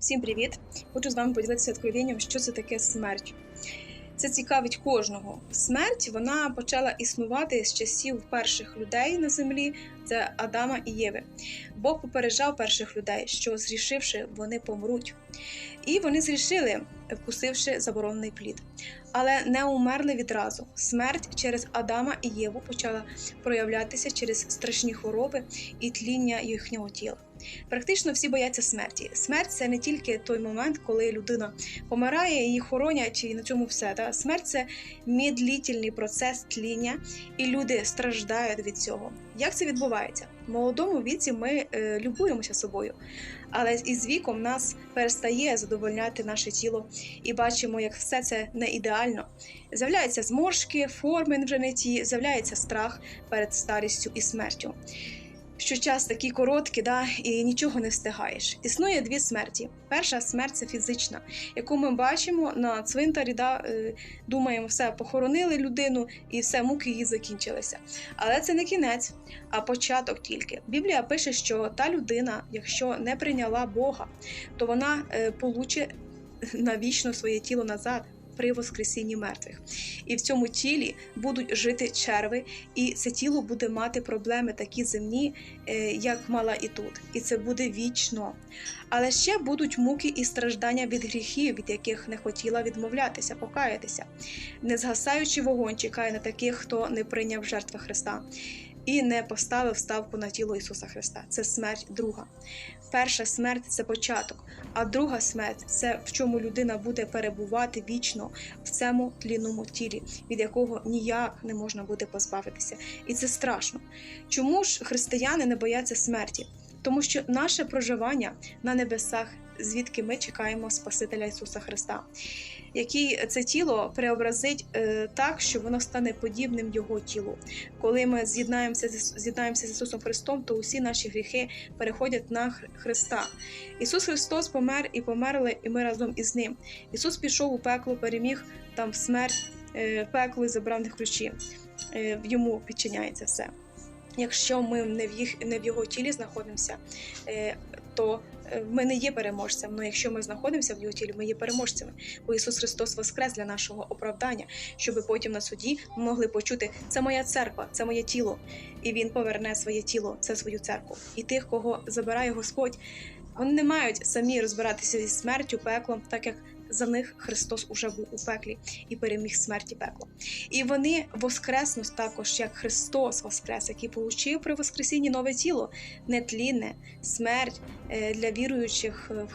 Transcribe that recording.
Всім привіт! Хочу з вами поділитися откровенням, що це таке смерть. Це цікавить кожного. Смерть вона почала існувати з часів перших людей на землі, це Адама і Єви. Бог попереджав перших людей, що зрішивши, вони помруть. І вони зрішили, вкусивши заборонений плід. Але не умерли відразу. Смерть через Адама і Єву почала проявлятися через страшні хвороби і тління їхнього тіла. Практично всі бояться смерті. Смерть це не тільки той момент, коли людина помирає, її хоронять, і на цьому все. Та смерть це медлітельний процес тління, і люди страждають від цього. Як це відбувається? В молодому віці ми е, любуємося собою, але із віком нас перестає задовольняти наше тіло і бачимо, як все це не ідеально. З'являються зморшки, форми вже не ті, з'являється страх перед старістю і смертю що час такий короткий, да, і нічого не встигаєш. Існує дві смерті. Перша смерть це фізична, яку ми бачимо на цвинтарі, да, е, думаємо, все, похоронили людину і все, муки її закінчилися. Але це не кінець, а початок тільки. Біблія пише, що та людина, якщо не прийняла Бога, то вона е, получить навічно своє тіло назад. При воскресінні мертвих, і в цьому тілі будуть жити черви, і це тіло буде мати проблеми такі земні, е, як мала і тут, і це буде вічно. Але ще будуть муки і страждання від гріхів, від яких не хотіла відмовлятися, покаятися. Незгасаючий вогонь чекає на таких, хто не прийняв жертви Христа і не поставив ставку на тіло Ісуса Христа. Це смерть друга. Перша смерть це початок, а друга смерть це в чому людина буде перебувати вічно в цьому тлінному тілі, від якого ніяк не можна буде позбавитися. І це страшно. Чому ж християни не бояться смерті? Тому що наше проживання на небесах, звідки ми чекаємо Спасителя Ісуса Христа, який це тіло преобразить е, так, що воно стане подібним Його тілу. Коли ми з'єднаємося з'єднаємося з Ісусом Христом, то усі наші гріхи переходять на Христа. Ісус Христос помер і померли, і ми разом із Ним. Ісус пішов у пекло, переміг там смерть, е, пекло і забрав них ключі. Е, Йому підчиняється все. Якщо ми не в їх не в його тілі знаходимося, е, то е, ми не є переможцем. Але якщо ми знаходимося в його тілі, ми є переможцями. Бо Ісус Христос воскрес для нашого оправдання, щоб потім на суді ми могли почути це моя церква, це моє тіло, і Він поверне своє тіло, це свою церкву. І тих, кого забирає Господь, вони не мають самі розбиратися зі смертю, пеклом, так як за них Христос уже був у пеклі і переміг смерть і пекло. І вони воскреснуть також, як Христос воскрес, який получив при воскресінні нове тіло, нетлінне, смерть е, для віруючих в